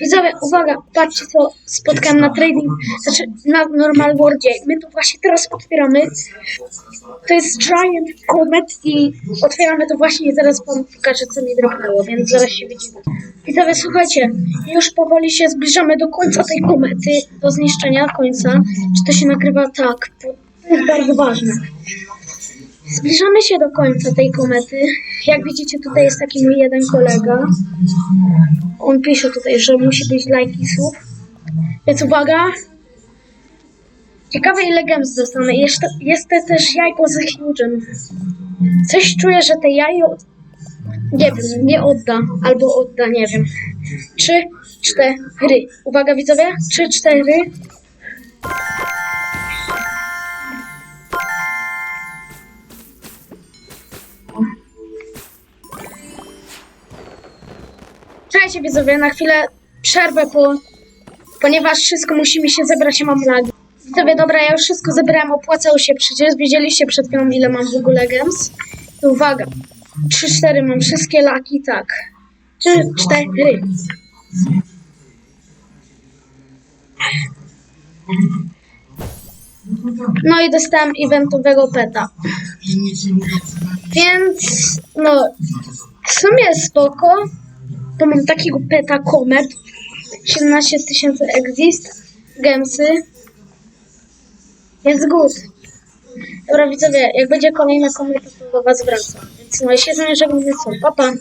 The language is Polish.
Widzowie, uwaga, patrzcie co spotkałem na trading, znaczy na Normal Worldzie. My to właśnie teraz otwieramy. To jest Giant Comet i otwieramy to właśnie zaraz wam pokażę co mi dropnęło, więc zaraz się widzimy. Widzowie, słuchajcie, już powoli się zbliżamy do końca tej komety, do zniszczenia końca. Czy to się nagrywa? Tak, to jest bardzo ważne. Zbliżamy się do końca tej komety. Jak widzicie, tutaj jest taki mój jeden kolega. On pisze tutaj, że musi być lajki słów. Więc uwaga. Ciekawe ile gems dostanę. Jest te też jajko ze Huge'em. Coś czuję, że te jajo... Nie wiem, nie odda. Albo odda, nie wiem. Trzy, cztery. Uwaga widzowie. Trzy, cztery. Czekajcie widzowie, na chwilę przerwę, po, ponieważ wszystko musi mi się zebrać, ja mam lagi. Widzowie, dobra, ja już wszystko zebrałem, opłacało się przecież. Widzieliście przed chwilą, ile mam w ogóle gems. I uwaga, 3-4 mam wszystkie laki, tak. 3-4. No i dostałem eventowego peta. Więc, no, w sumie spoko. To mam takiego peta Comet. 17 tysięcy exist. Gemsy. Jest good. Dobra widzowie, jak będzie kolejna kometa, to do was wracam. Więc no się z wami żegnam, więc co, pa pa.